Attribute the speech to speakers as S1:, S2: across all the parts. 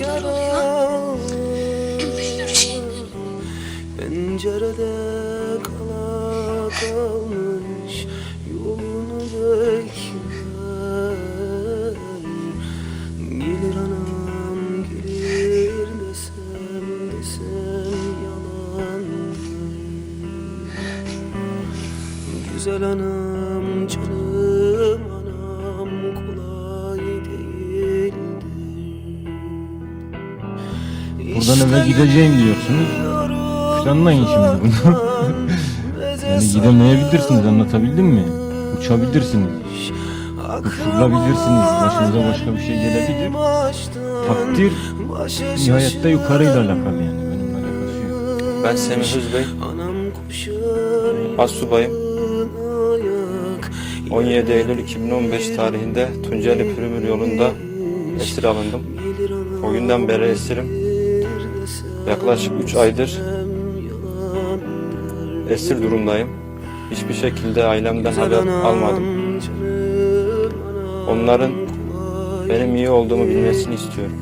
S1: Şey.
S2: Pencerede kala kalmış yolunu bekler Gelir anam gelir desem desem yalandır Güzel anam canım
S3: Buradan eve gideceğim diyorsunuz. Planlayın şimdi bunu. yani gidemeyebilirsiniz anlatabildim mi? Uçabilirsiniz. Uçurulabilirsiniz. Başınıza başka bir şey gelebilir. Takdir nihayette yukarıyla alakalı yani. Benimle alakası yok.
S4: Ben Semih Özbey, Assubayım. 17 Eylül 2015 tarihinde Tunceli Pürümür yolunda esir alındım. O günden beri esirim. Yaklaşık 3 aydır esir durumdayım. Hiçbir şekilde ailemden haber almadım. Onların benim iyi olduğumu bilmesini istiyorum.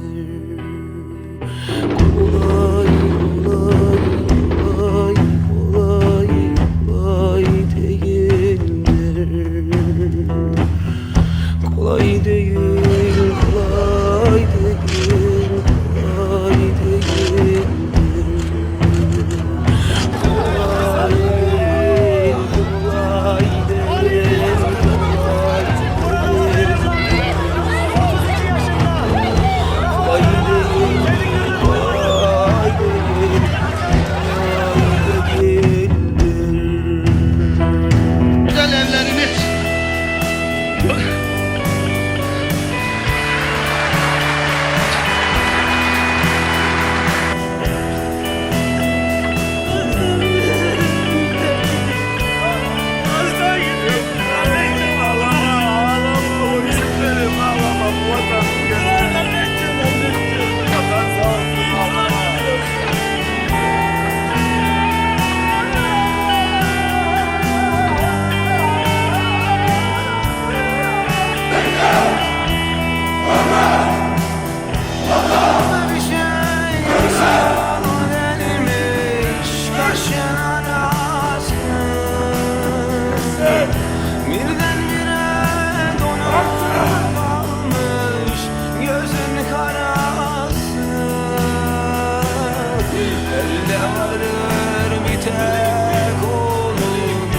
S2: Elde varır bir tek oğlum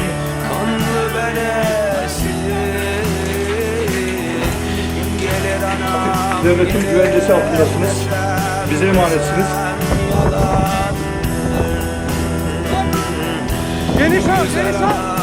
S2: kanlı beresi Gelir anam
S5: Devletin güvencesi altındasınız. Bize emanetsiniz.
S2: Geniş al, geniş al.